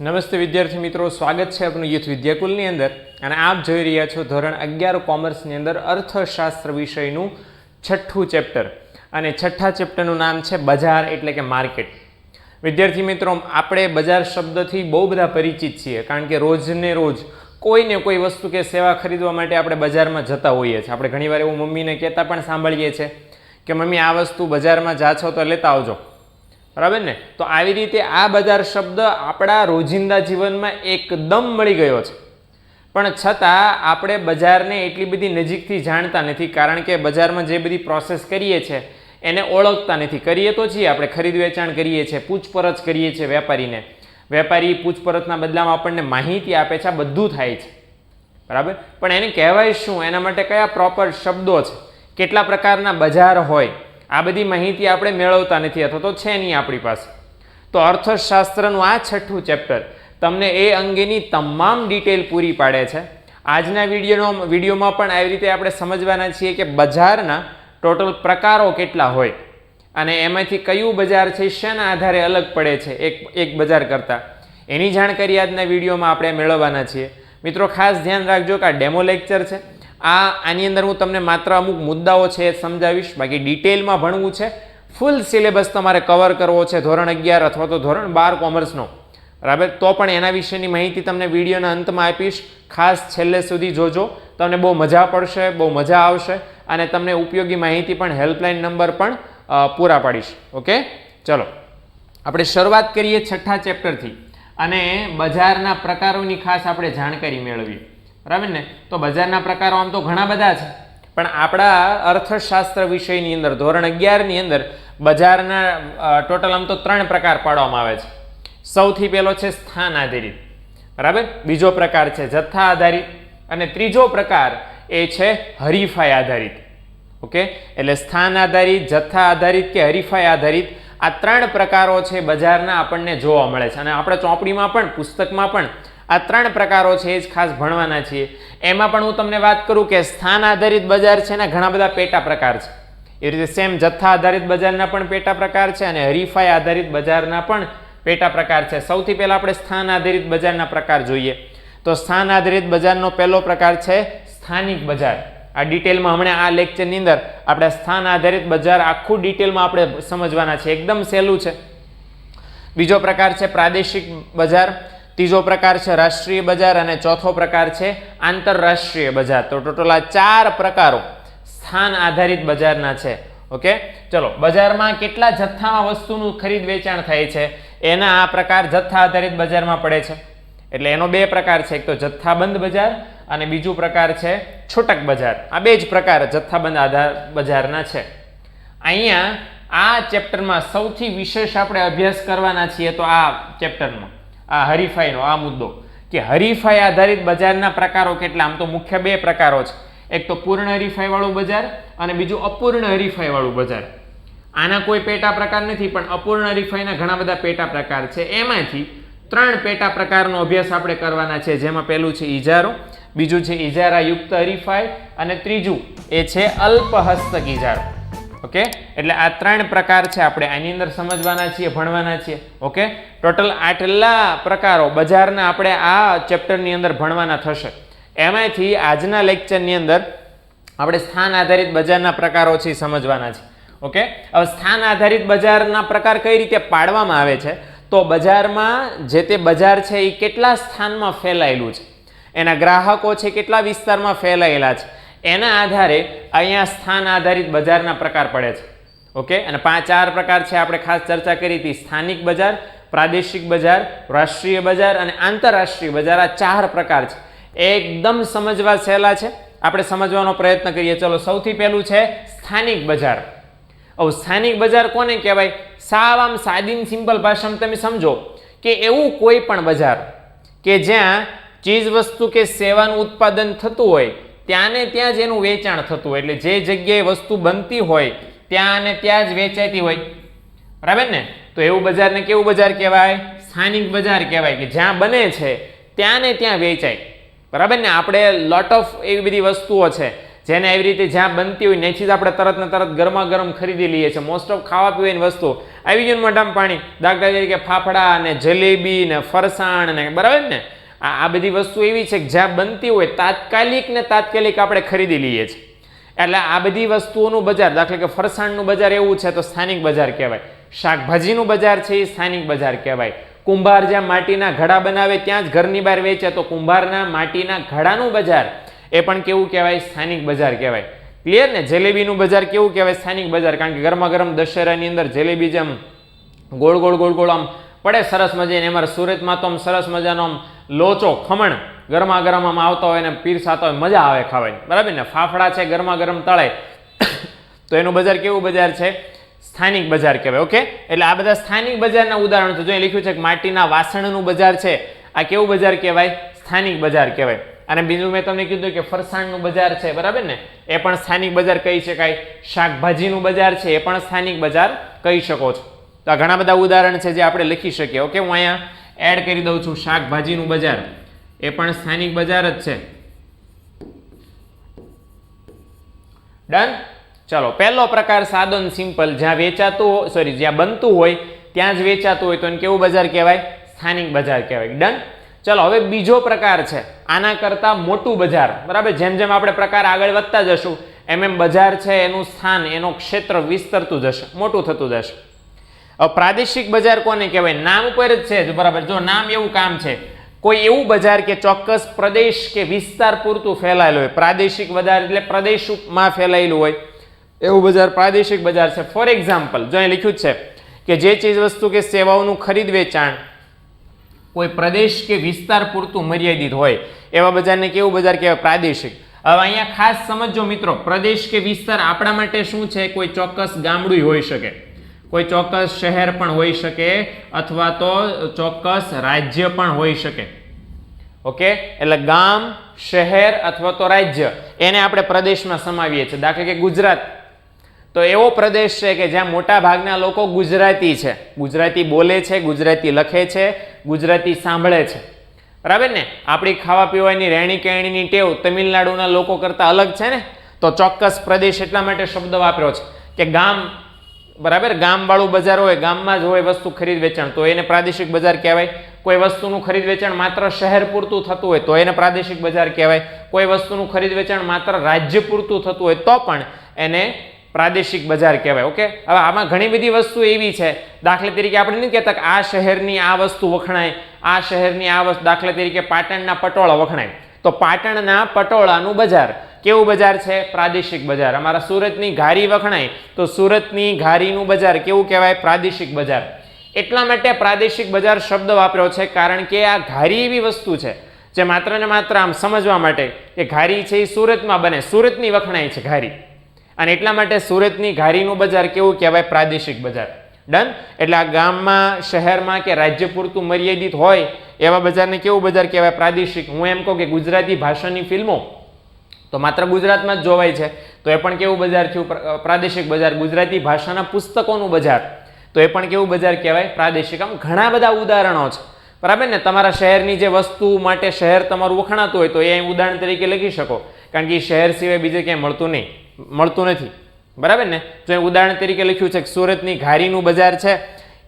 નમસ્તે વિદ્યાર્થી મિત્રો, સ્વાગત છે આપનું યુથ વિદ્યાકુલની અંદર. અને આપ જોઈ રહ્યા છો ધોરણ અગિયાર કોમર્સની અંદર અર્થશાસ્ત્ર વિષયનું છઠ્ઠું ચેપ્ટર. અને છઠ્ઠા ચેપ્ટરનું નામ છે બજાર એટલે કે માર્કેટ. વિદ્યાર્થી મિત્રો, આપણે બજાર શબ્દથી બહુ બધા પરિચિત છીએ. કારણ કે રોજને રોજ કોઈને કોઈ વસ્તુ કે સેવા ખરીદવા માટે આપણે બજારમાં જતા હોઈએ છીએ. આપણે ઘણીવાર એવું મમ્મીને કહેતા પણ સાંભળીએ છીએ કે, મમ્મી, આ વસ્તુ બજારમાં જા છો તો લેતા આવજો. બરાબર ને? તો આવી રીતે આ બજાર શબ્દ આપણા રોજિંદા જીવનમાં એકદમ મળી ગયો છે. પણ છતાં આપણે બજારને એટલી બધી નજીકથી જાણતા નથી, કારણ કે બજારમાં જે બધી પ્રોસેસ કરીએ છીએ એને ઓળખતા નથી. કરીએ તો છીએ આપણે, ખરીદ વેચાણ કરીએ છીએ પૂછપરછ કરીએ છીએ વેપારીને. વેપારી પૂછપરછના બદલામાં આપણને માહિતી આપે છે, આ બધું થાય છે. બરાબર? પણ એને કહેવાય શું? એના માટે કયા પ્રોપર શબ્દો છે? કેટલા પ્રકારના બજાર હોય? આ બધી માહિતી આપણે મેળવતા નથી, અથવા તો છે નહીં આપણી પાસે. તો અર્થશાસ્ત્રનું આ છઠ્ઠું ચેપ્ટર તમને એ અંગેની તમામ ડિટેલ પૂરી પાડે છે. આજના વિડીયોનો વિડીયોમાં પણ આવી રીતે આપણે સમજવાના છીએ કે બજારના ટોટલ પ્રકારો કેટલા હોય અને એમાંથી કયું બજાર છે, શેના આધારે અલગ પડે છે, એક એક બજાર કરતાં. એની જાણકારી આજના વિડીયોમાં આપણે મેળવવાના છીએ. મિત્રો, ખાસ ધ્યાન રાખજો કે આ ડેમો લેક્ચર છે. આ આની અંદર હું તમને માત્ર અમુક મુદ્દાઓ છે એ સમજાવીશ. બાકી ડિટેલમાં ભણવું છે. ફૂલ સિલેબસ તમારે કવર કરવો છે ધોરણ અગિયાર અથવા તો ધોરણ બાર કોમર્સનો. બરાબર? તો પણ એના વિશેની માહિતી તમને વિડીયોના અંતમાં આપીશ. ખાસ છેલ્લે સુધી જોજો. તમને બહુ મજા પડશે, બહુ મજા આવશે અને તમને ઉપયોગી માહિતી પણ, હેલ્પલાઇન નંબર પણ પૂરા પાડીશ. ઓકે? ચલો. આપણે શરૂઆત કરીએ છઠ્ઠા ચેપ્ટરથી. અને બજારના પ્રકારોની ખાસ આપણે જાણકારી મેળવીએ. બરાબર ને? તો બજારના પ્રકારો આમ તો ઘણા બધા છે. પણ આપણા અર્થશાસ્ત્ર વિષયની અંદર, ધોરણ અગિયારની અંદર બજારના ટોટલ આમ તો ત્રણ પ્રકાર પાડવામાં આવે છે. સૌથી પહેલો છે સ્થાન આધારિત. બરાબર? બીજો પ્રકાર છે જથ્થા આધારિત અને ત્રીજો પ્રકાર એ છે હરીફાઈ આધારિત. ઓકે? એટલે સ્થાન આધારિત, જથ્થા આધારિત કે હરીફાઈ આધારિત આ ત્રણ પ્રકારો છે બજારના આપણને જોવા મળે છે. અને આપણે ચોપડીમાં પણ, પુસ્તકમાં પણ આ ત્રણ પ્રકારો છે એ જ ખાસ ભણવાના છીએ. એમાં પણ હું તમને વાત કરું કે સ્થાન આધારિત બજાર છે ને ઘણા બધા પેટા પ્રકાર છે. એ રીતે સેમ જથ્થા આધારિત બજારના પણ પેટા પ્રકાર છે અને હરીફાઈ આધારિત બજારના પણ પેટા પ્રકાર છે. સૌથી પહેલાં આપણે સ્થાન આધારિત બજારના પ્રકાર જોઈએ. તો સ્થાન આધારિત બજારનો પહેલો પ્રકાર છે સ્થાનિક બજાર. આ ડિટેલમાં હમણાં આ લેક્ચરની અંદર આપણે સ્થાન આધારિત બજાર આખું ડિટેલમાં આપણે સમજવાના છે. એકદમ સહેલું છે. બીજો પ્રકાર છે પ્રાદેશિક બજાર. ત્રીજો પ્રકાર છે રાષ્ટ્રીય બજાર અને ચોથો પ્રકાર છે આંતરરાષ્ટ્રીય બજાર. તો ટોટલ આ ચાર પ્રકારો સ્થાન આધારિત બજારના છે. ઓકે? ચલો, બજારમાં કેટલા જથ્થામાં વસ્તુનું ખરીદ વેચાણ થાય છે? એના આ પ્રકાર જથ્થા આધારિત બજારમાં પડે છે. એટલે એનો બે પ્રકાર છે. એક તો જથ્થાબંધ બજાર અને બીજું પ્રકાર છે છૂટક બજાર. આ બે જ પ્રકાર જથ્થાબંધ આધાર બજારના છે. અહીંયા આ ચેપ્ટરમાં સૌથી વિશેષ આપણે અભ્યાસ કરવાના છીએ તો આ ચેપ્ટરમાં. આ હરીફાઈનો, આ મુદ્દો. કે હરીફાઈ આધારિત બજારના પ્રકારો કેટલા? આમ તો મુખ્ય બે પ્રકારો છે. એક તો પૂર્ણ હરીફાઈ વાળું બજાર અને બીજું અપૂર્ણ હરીફાઈ વાળું બજાર. આના કોઈ પેટા પ્રકાર નથી, પણ અપૂર્ણ હરીફાઈના ઘણા બધા પેટા પ્રકાર છે. એમાંથી ત્રણ પેટા પ્રકારનો અભ્યાસ આપણે કરવાના છે. જેમાં પહેલું છે ઇજારો બીજું છે ઇજારા યુક્ત હરીફાઈ અને ત્રીજું એ છે અલ્પહસ્તક ઇજારો ઓકે? એટલે આ ત્રણ પ્રકાર છે આપણે આની અંદર સમજવાના છીએ, ભણવાના છીએ. ઓકે? ટોટલ આટલા પ્રકારો બજારના આપણે આ ચેપ્ટરની અંદર ભણવાના થશે. એમાંથી આજના લેક્ચરની અંદર આપણે સ્થાન આધારિત બજારના પ્રકારો છે સમજવાના છે. ઓકે? હવે સ્થાન આધારિત બજારના પ્રકાર કઈ રીતે પાડવામાં આવે છે? તો બજારમાં જે તે બજાર છે એ કેટલા સ્થાનમાં ફેલાયેલું છે? એના ગ્રાહકો છે કેટલા વિસ્તારમાં ફેલાયેલા છે? એના આધારે અહીંયા સ્થાન આધારિત બજારના પ્રકાર પડે છે. ઓકે? અને પાંચ ચાર પ્રકાર છે આપણે ખાસ ચર્ચા કરી હતી. સ્થાનિક બજાર, પ્રાદેશિક બજાર, રાષ્ટ્રીય બજાર અને આંતરરાષ્ટ્રીય બજાર. આ ચાર પ્રકાર છે. એકદમ સમજવા સહેલા છે. આપણે સમજવાનો પ્રયત્ન કરીએ. ચલો, સૌથી પહેલું છે સ્થાનિક બજાર. હવે સ્થાનિક બજાર કોને કહેવાય? સાવ આમ સાદી સિમ્પલ ભાષામાં તમે સમજો કે એવું કોઈ પણ બજાર કે જ્યાં ચીજ વસ્તુ કે સેવાનું ઉત્પાદન થતું હોય ત્યાં ને ત્યાં જ એનું વેચાણ થતું હોય. એટલે જે જગ્યાએ વસ્તુ બનતી હોય, ત્યાં ને ત્યાં જ વેચાતી હોય. બરાબર ને? તો એવું બજારને કેવું બજાર કહેવાય? સ્થાનિક બજાર કહેવાય કે જ્યાં બને છે ત્યાં ને ત્યાં વેચાય. બરાબર ને? આપણે લોટ ઓફ એવી બધી વસ્તુઓ છે, જેને એવી રીતે જ્યાં બનતી હોય નેથી જ આપણે તરત ને તરત ગરમા ગરમ ખરીદી લઈએ છીએ. મોસ્ટ ઓફ ખાવા પીવાની વસ્તુ આવી ગયું મોઢામાં પાણી? દાખલા તરીકે ફાફડા ને જલેબી ને ફરસાણ ને, બરાબર ને? આ આ બધી વસ્તુ એવી છે કે જ્યાં બનતી હોય તાત્કાલિક ને તાત્કાલિક આપણે ખરીદી લઈએ છીએ. એટલે આ બધી વસ્તુઓનું બજાર, દાખલા કે ફરસાણનું બજાર એવું છે તો સ્થાનિક બજાર કહેવાય. શાકભાજીનું બજાર છે એ સ્થાનિક બજાર કહેવાય. કુંભાર જ્યાં માટીના ઘડા બનાવે ત્યાં જ ઘરની બહાર વેચે તો કુંભારના માટીના ઘડાનું બજાર એ પણ કેવું કહેવાય? સ્થાનિક બજાર કહેવાય. ક્લિયર ને? જલેબીનું બજાર કેવું કહેવાય? સ્થાનિક બજાર. કારણ કે ગરમા ગરમ દશેરાની અંદર જલેબી જેમ ગોળ ગોળ ગોળ ગોળ આમ પડે સરસ મજાની. અમારે સુરતમાં તો આમ સરસ મજાનો આમ લોચો, ખમણ ગરમા ગરમ આમ આવતા હોય ને પીરસાતો હોય, મજા આવે ખાવાની. બરાબર ને? ફાફડા છે, ગરમા ગરમ તળે તો એનું બજાર કેવું બજાર છે? સ્થાનિક બજાર કહેવાય, ઓકે? એટલે આ બધા સ્થાનિક બજારના ઉદાહરણ છે. જો લખ્યું છે કે માટીના વાસણનું બજાર છે, આ કેવું બજાર કહેવાય? સ્થાનિક બજાર કહેવાય. અને બીજું મેં તમને કીધું કે ફરસાણનું બજાર છે, બરાબર ને? એ પણ સ્થાનિક બજાર કહી શકાય. શાકભાજીનું બજાર છે, એ પણ સ્થાનિક બજાર કહી શકો છો. તો આ ઘણા બધા ઉદાહરણ છે જે આપણે લખી શકીએ. ઓકે હું અહીંયા એડ કરી દઉં છું શાકભાજીનું બજાર. એ પણ સ્થાનિક બજાર જ છે. ડન ચલો, પહેલો પ્રકાર સાદો સિમ્પલ જ્યાં વેચાતું સોરી જ્યાં બનતું હોય, ત્યાં જ વેચાતું હોય તો એને કેવું બજાર કહેવાય? સ્થાનિક બજાર કહેવાય. ડન ચલો, હવે બીજો પ્રકાર છે. આના કરતાં મોટું બજાર. બરાબર? જેમ જેમ આપણે પ્રકાર આગળ વધતા જશું, એમ એમ બજાર છે, એનું સ્થાન, એનું ક્ષેત્ર વિસ્તરતું જશે, મોટું થતું જશે. પ્રાદેશિક બજાર કોને કહેવાય? નામ ઉપર જ છે બરાબર. જો નામ એવું કામ છે, કોઈ એવું બજાર કે ચોક્કસ પ્રદેશ કે વિસ્તાર પૂરતું ફેલાયેલું હોય, પ્રાદેશિક બજાર એટલે પ્રદેશમાં ફેલાયેલું હોય, એવું બજાર પ્રાદેશિક બજાર છે. ફોર એક્ઝામ્પલ જો અહીં લખ્યું છે કે જે ચીજ વસ્તુ કે સેવાઓનું ખરીદ વેચાણ કોઈ પ્રદેશ કે વિસ્તાર પૂરતું મર્યાદિત હોય, એવા બજારને કેવું બજાર કહેવાય? પ્રાદેશિક. હવે અહીંયા ખાસ સમજો મિત્રો, પ્રદેશ કે વિસ્તાર આપણા માટે શું છે? કોઈ ચોક્કસ ગામડું હોઈ શકે. કોઈ ચોક્કસ શહેર પણ હોઈ શકે અથવા તો ચોક્કસ રાજ્ય પણ હોઈ શકે. ઓકે? એટલે ગામ, શહેર અથવા તો રાજ્ય, એને આપણે પ્રદેશમાં સમાવીએ છીએ. દાખલા કે ગુજરાત. તો એવો પ્રદેશ છે કે જ્યાં મોટા ભાગના લોકો ગુજરાતી છે. ગુજરાતી બોલે છે, ગુજરાતી લખે છે, ગુજરાતી સાંભળે છે. બરાબર ને? આપણી ખાવા પીવાની રહેણી કહેણીની ટેવ તમિલનાડુના લોકો કરતાં અલગ છે ને? તો ચોક્કસ પ્રદેશ એટલા માટે શબ્દ વાપર્યો છે કે ગામ બરાબર? ગામવાળું બજાર હોય, ગામમાં જ હોય વસ્તુ ખરીદ વેચાણ, તો એને પ્રાદેશિક બજાર કહેવાય. કોઈ વસ્તુનું ખરીદ વેચાણ માત્ર શહેર પૂરતું થતું હોય, તો એને પ્રાદેશિક બજાર કહેવાય. કોઈ વસ્તુનું ખરીદ વેચાણ માત્ર રાજ્ય પૂરતું થતું હોય, તો પણ એને પ્રાદેશિક બજાર કહેવાય, ઓકે? હવે આમાં ઘણી બધી વસ્તુ એવી છે. દાખલા તરીકે આપણે નહીં કહેતા કે આ શહેરની આ વસ્તુ વખણાય, આ શહેરની આ વસ્તુ, દાખલા તરીકે પાટણના પટોળા વખણાય. તો પાટણના પટોળાનું બજાર કેવું બજાર છે? પ્રાદેશિક બજાર. અમારા સુરતની ઘારી વખણાય તો સુરતની ઘારીનું બજાર કેવું કહેવાય? પ્રાદેશિક બજાર. એટલા માટે પ્રાદેશિક બજાર શબ્દ વાપર્યો છે કારણ કે આ ઘારી એવી વસ્તુ છે જે માત્ર ને માત્ર આમ સમજવા માટે કે ઘારી છે એ સુરતમાં બને. સુરતની વખણાય છે ઘારી. અને એટલા માટે સુરતની ઘારીનું બજાર કેવું કહેવાય? પ્રાદેશિક બજાર. ડન? એટલે આ ગામમાં, શહેરમાં કે રાજ્ય પૂરતું મર્યાદિત હોય એવા બજારને કેવું બજાર કહેવાય? પ્રાદેશિક. હું એમ કહું કે ગુજરાતી ભાષાની ફિલ્મો તો માત્ર ગુજરાતમાં જ જોવાય છે. તો એ પણ કેવું બજાર થયું? પ્ર- પ્રાદેશિક બજાર. ગુજરાતી ભાષાના પુસ્તકોનું બજાર. તો એ પણ કેવું બજાર કહેવાય? પ્રાદેશિક. આમ ઘણા બધા ઉદાહરણો છે. બરાબર ને? તમારા શહેરની જે વસ્તુ માટે શહેર તમારું વખણાતું હોય તો એ અહીં ઉદાહરણ તરીકે લખી શકો. કારણ કે એ શહેર સિવાય બીજે ક્યાંય મળતું નહીં. મળતું નથી. બરાબર ને? જો એ ઉદાહરણ તરીકે લખ્યું છે કે સુરતની ઘારીનું બજાર છે,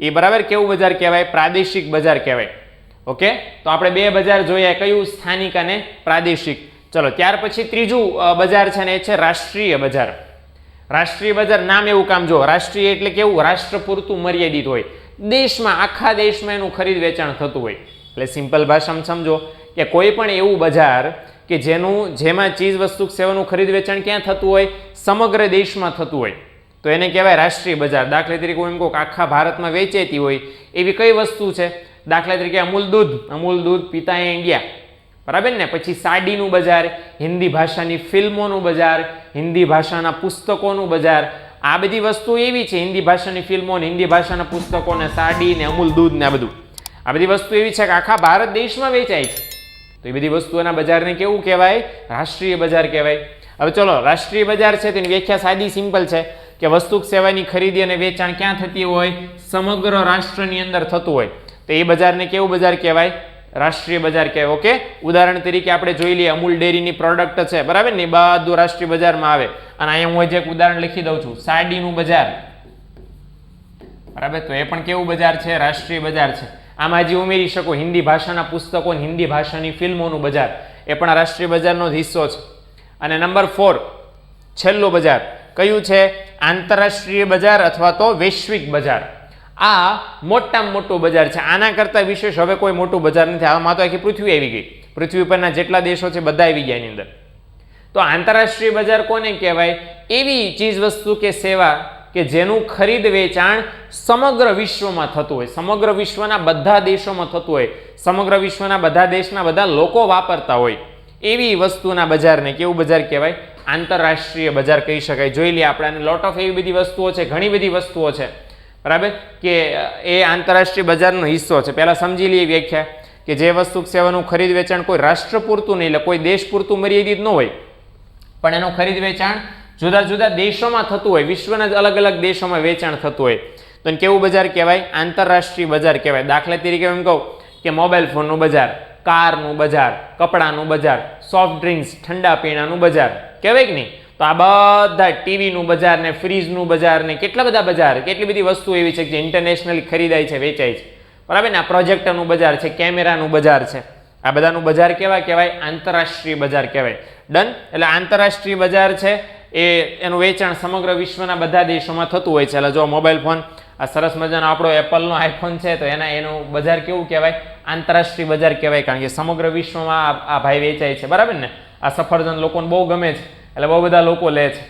એ બરાબર કેવું બજાર કહેવાય? પ્રાદેશિક બજાર કહેવાય. ઓકે? તો આપણે બે બજાર જોયા. કયું? સ્થાનિક અને પ્રાદેશિક. ચલો, ત્યાર પછી ત્રીજું બજાર છે ને એ છે રાષ્ટ્રીય બજાર. રાષ્ટ્રીય બજાર નામ એવું કામ જો રાષ્ટ્રીય એટલે કેવું? રાષ્ટ્ર પૂરતું મર્યાદિત હોય. દેશમાં, આખા દેશમાં એનું ખરીદ વેચાણ થતું હોય. એટલે સિમ્પલ ભાષામાં સમજો કે કોઈ પણ એવું બજાર કે જેનું, જેમાં ચીજ વસ્તુ સેવાનું ખરીદ વેચાણ ક્યાં થતું હોય? સમગ્ર દેશમાં થતું હોય. તો એને કહેવાય રાષ્ટ્રીય બજાર. દાખલા તરીકે હું એમ કહું આખા ભારતમાં વેચાતી હોય એવી કઈ વસ્તુ છે? દાખલા તરીકે અમૂલ દૂધ. અમૂલ દૂધ પિતા ઇન્ડિયા બરાબર ને? પછી સાડીનું બજાર, હિન્દી ભાષાની ફિલ્મોનું બજાર, હિન્દી ભાષાના પુસ્તકોનું બજાર. આ બધી વસ્તુ એવી છે, હિન્દી ભાષાની ફિલ્મો ને હિન્દી ભાષાના પુસ્તકો ને સાડી ને અમૂલ દૂધ ને આ બધું. આ બધી વસ્તુ એવી છે કે આખા ભારત દેશમાં વેચાય છે. તો એ બધી વસ્તુઓના બજારને કેવું કહેવાય? રાષ્ટ્રીય બજાર કહેવાય. હવે ચલો, રાષ્ટ્રીય બજાર છે, તેની વ્યાખ્યા સાદી સિમ્પલ છે કે વસ્તુ સેવાની ખરીદી અને વેચાણ ક્યાં થતી હોય? સમગ્ર રાષ્ટ્રની અંદર થતું હોય. તો એ બજારને કેવું બજાર કહેવાય? રાષ્ટ્રીય બજાર કહેવાય. ઓકે ઉદાહરણ તરીકે આપણે જોઈ લઈએ, અમૂલ ડેરીની પ્રોડક્ટ છે. બરાબર ને? બધું રાષ્ટ્રીય બજારમાં આવે. અને અહીંયા હું હજી એક ઉદાહરણ લખી દઉં છું. સાડીનું બજાર. બરાબર? તો એ પણ કેવું બજાર છે? રાષ્ટ્રીય બજાર છે. આમાં હજી ઉમેરી શકો, હિન્દી ભાષાના પુસ્તકો હિન્દી ભાષાની ફિલ્મોનું બજાર. એ પણ રાષ્ટ્રીય બજારનો જ હિસ્સો છે. અને નંબર ફોર છેલ્લું બજાર. કયું છે? આંતરરાષ્ટ્રીય બજાર અથવા તો વૈશ્વિક બજાર. આ મોટામાં મોટું બજાર છે. આના કરતાં વિશેષ હવે કોઈ મોટું બજાર નથી. આમાં તો આખી પૃથ્વી આવી ગઈ. પૃથ્વી પરના જેટલા દેશો છે બધા આવી ગયા એની અંદર. તો આંતરરાષ્ટ્રીય બજાર કોને કહેવાય? એવી ચીજ વસ્તુ કે સેવા કે જેનું ખરીદ વેચાણ સમગ્ર વિશ્વમાં થતું હોય. સમગ્ર વિશ્વના બધા દેશોમાં થતું હોય. સમગ્ર વિશ્વના બધા દેશના બધા લોકો વાપરતા હોય. એવી વસ્તુના બજારને કેવું બજાર કહેવાય? આંતરરાષ્ટ્રીય બજાર કહી શકાય. જોઈ લઈએ આપણે અને લોટ ઓફ એવી બધી વસ્તુઓ છે. ઘણી બધી વસ્તુઓ છે. બરાબર? કે એ આંતરરાષ્ટ્રીય બજારનો હિસ્સો છે. પહેલાં સમજી લઈએ વ્યાખ્યા કે જે વસ્તુ સેવાનું ખરીદ વેચાણ કોઈ રાષ્ટ્ર પૂરતું નહીં, એટલે કોઈ દેશ પૂરતું મર્યાદિત ન હોય. પણ એનું ખરીદ વેચાણ જુદા જુદા દેશોમાં થતું હોય. વિશ્વના અલગ અલગ દેશોમાં વેચાણ થતું હોય. તો કેવું બજાર કહેવાય? આંતરરાષ્ટ્રીય બજાર કહેવાય. દાખલા તરીકે એમ કહું કે મોબાઈલ ફોનનું બજાર, કારનું બજાર, કપડાનું બજાર, સોફ્ટ ડ્રિંક્સ, ઠંડા પીણાનું બજાર. કહેવાય કે નહીં? તો આ બધા ટીવીનું બજાર ને ફ્રીજનું બજાર ને કેટલા બધા બજાર, કેટલી બધી વસ્તુ એવી છે જે ઇન્ટરનેશનલી ખરીદાય છે, વેચાય છે. બરાબર ને? આ પ્રોજેક્ટરનું બજાર છે, કેમેરાનું બજાર છે. આ બધાનું બજાર કેવા કહેવાય? આંતરરાષ્ટ્રીય બજાર કહેવાય. ડન એટલે આંતરરાષ્ટ્રીય બજાર છે, એ એનું વેચાણ સમગ્ર વિશ્વના બધા દેશોમાં થતું હોય છે. એટલે જો મોબાઈલ ફોન આ સરસ મજાનો આપણો એપલનો આઈફોન છે, તો એના, એનું બજાર કેવું કહેવાય? આંતરરાષ્ટ્રીય બજાર કહેવાય, કારણ કે સમગ્ર વિશ્વમાં આ ભાઈ વેચાય છે. બરાબર ને? આ સફરજન લોકોને બહુ ગમે છે. એટલે બહુ બધા લોકો લે છે.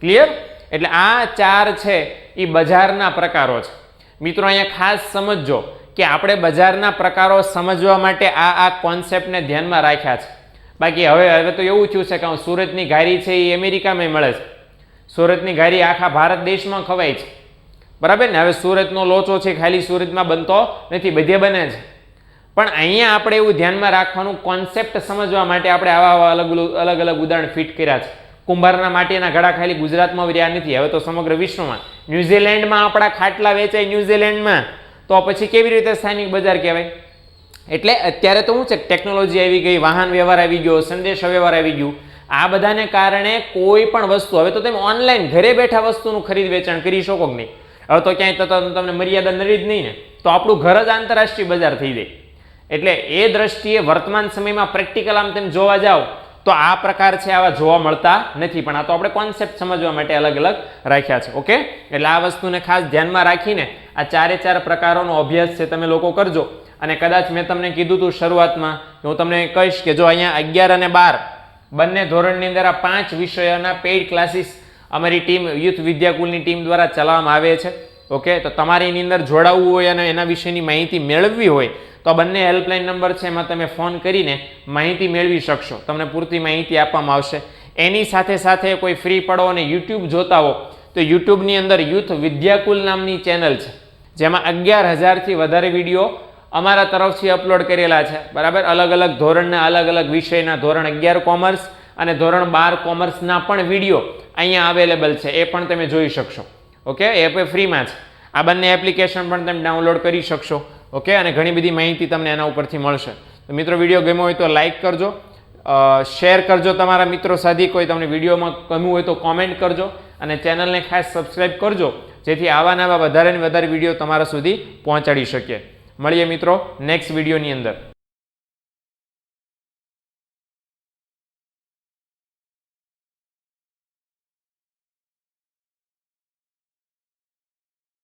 ક્લિયર એટલે આ ચાર છે એ બજારના પ્રકારો છે. મિત્રો, અહીંયા ખાસ સમજજો કે આપણે બજારના પ્રકારો સમજવા માટે આ આ કોન્સેપ્ટને ધ્યાનમાં રાખ્યા છે. બાકી હવે હવે તો એવું થયું છે કે સુરતની ઘારી છે એ અમેરિકામાં મળે છે. સુરતની ઘારી આખા ભારત દેશમાં ખવાય છે. બરાબર ને? હવે સુરતનો લોચો છે ખાલી સુરતમાં બનતો નથી, બધે બને છે. પણ અહીંયા આપણે એવું ધ્યાનમાં રાખવાનું કોન્સેપ્ટ સમજવા માટે આપણે આવા આવા અલગ અલગ અલગ ઉદાહરણ ફિટ કર્યા છે. કુંભારના માટીના ઘડા ખાલી ગુજરાતમાં રહ્યા નથી. હવે તો સમગ્ર વિશ્વમાં. ન્યુઝીલેન્ડમાં આપણા ખાટલા વેચાય ન્યુઝીલેન્ડમાં. તો પછી કેવી રીતે સ્થાનિક બજાર કહેવાય? એટલે અત્યારે તો શું છે, ટેકનોલોજી આવી ગઈ, વાહન વ્યવહાર આવી ગયો, સંદેશ વ્યવહાર આવી ગયું. આ બધાને કારણે કોઈ પણ વસ્તુ, હવે તો તમે ઓનલાઈન ઘરે બેઠા વસ્તુનું ખરીદ વેચાણ કરી શકો કે નહીં? હવે તો ક્યાંય તો તમને મર્યાદા નડી જ નહીં ને. તો આપણું ઘર જ આંતરરાષ્ટ્રીય બજાર થઈ જાય. એટલે એ દ્રષ્ટિએ વર્તમાન સમયમાં પ્રેક્ટિકલ આમ તેમ જોવા જાઓ તો આ પ્રકાર છે આવા જોવા મળતા નથી, પણ આ તો આપણે કોન્સેપ્ટ સમજવા માટે અલગ અલગ રાખ્યા છે ઓકે એટલે આ વસ્તુને ખાસ ધ્યાનમાં રાખીને આ ચારે ચાર પ્રકારોનો અભ્યાસ છે તમે લોકો કરજો. અને કદાચ મેં તમને કીધું હતું શરૂઆતમાં હું તમને કહીશ કે જો અહીંયા અગિયાર અને બાર બંને ધોરણની અંદર આ પાંચ વિષયોના પેઇડ ક્લાસીસ અમારી ટીમ યુથ વિદ્યાકુલની ટીમ દ્વારા ચલાવવામાં આવે છે ઓકે તો તમારે એની અંદર જોડાવવું હોય અને એના વિશેની માહિતી મેળવવી હોય તો આ બંને હેલ્પલાઇન નંબર છે, એમાં તમે ફોન કરીને માહિતી મેળવી શકશો. તમને પૂરતી માહિતી આપવામાં આવશે. એની સાથે સાથે કોઈ ફ્રી પડો અને યુટ્યુબ જોતા હો, તો યુટ્યુબની અંદર યુથ વિદ્યાકુલ નામની ચેનલ છે. જેમાં અગિયાર હજારથી વધારે વીડિયો અમારા તરફથી અપલોડ કરેલા છે. બરાબર? અલગ અલગ ધોરણના, અલગ અલગ વિષયના, ધોરણ અગિયાર કોમર્સ અને ધોરણ બાર કોમર્સના પણ વીડિયો અહીંયા અવેલેબલ છે. એ પણ તમે જોઈ શકશો. ઓકે એ ફ્રીમાં છે. આ બંને એપ્લિકેશન પણ તમે ડાઉનલોડ કરી શકશો. ઓકે? અને ઘણી બધી માહિતી તમને એના ઉપરથી મળશે. તો મિત્રો, વીડિયો ગમ્યો હોય તો લાઇક કરજો. શેર કરજો તમારા મિત્રો સાથે. કોઈ તમને વિડીયોમાં ગમ્યું હોય તો કોમેન્ટ કરજો. અને ચેનલને ખાસ સબસ્ક્રાઈબ કરજો, જેથી આવા નવા વધારે ને વધારે વીડિયો તમારા સુધી પહોંચાડી શકીએ મળીએ મિત્રો, નેક્સ્ટ વિડીયોની અંદર.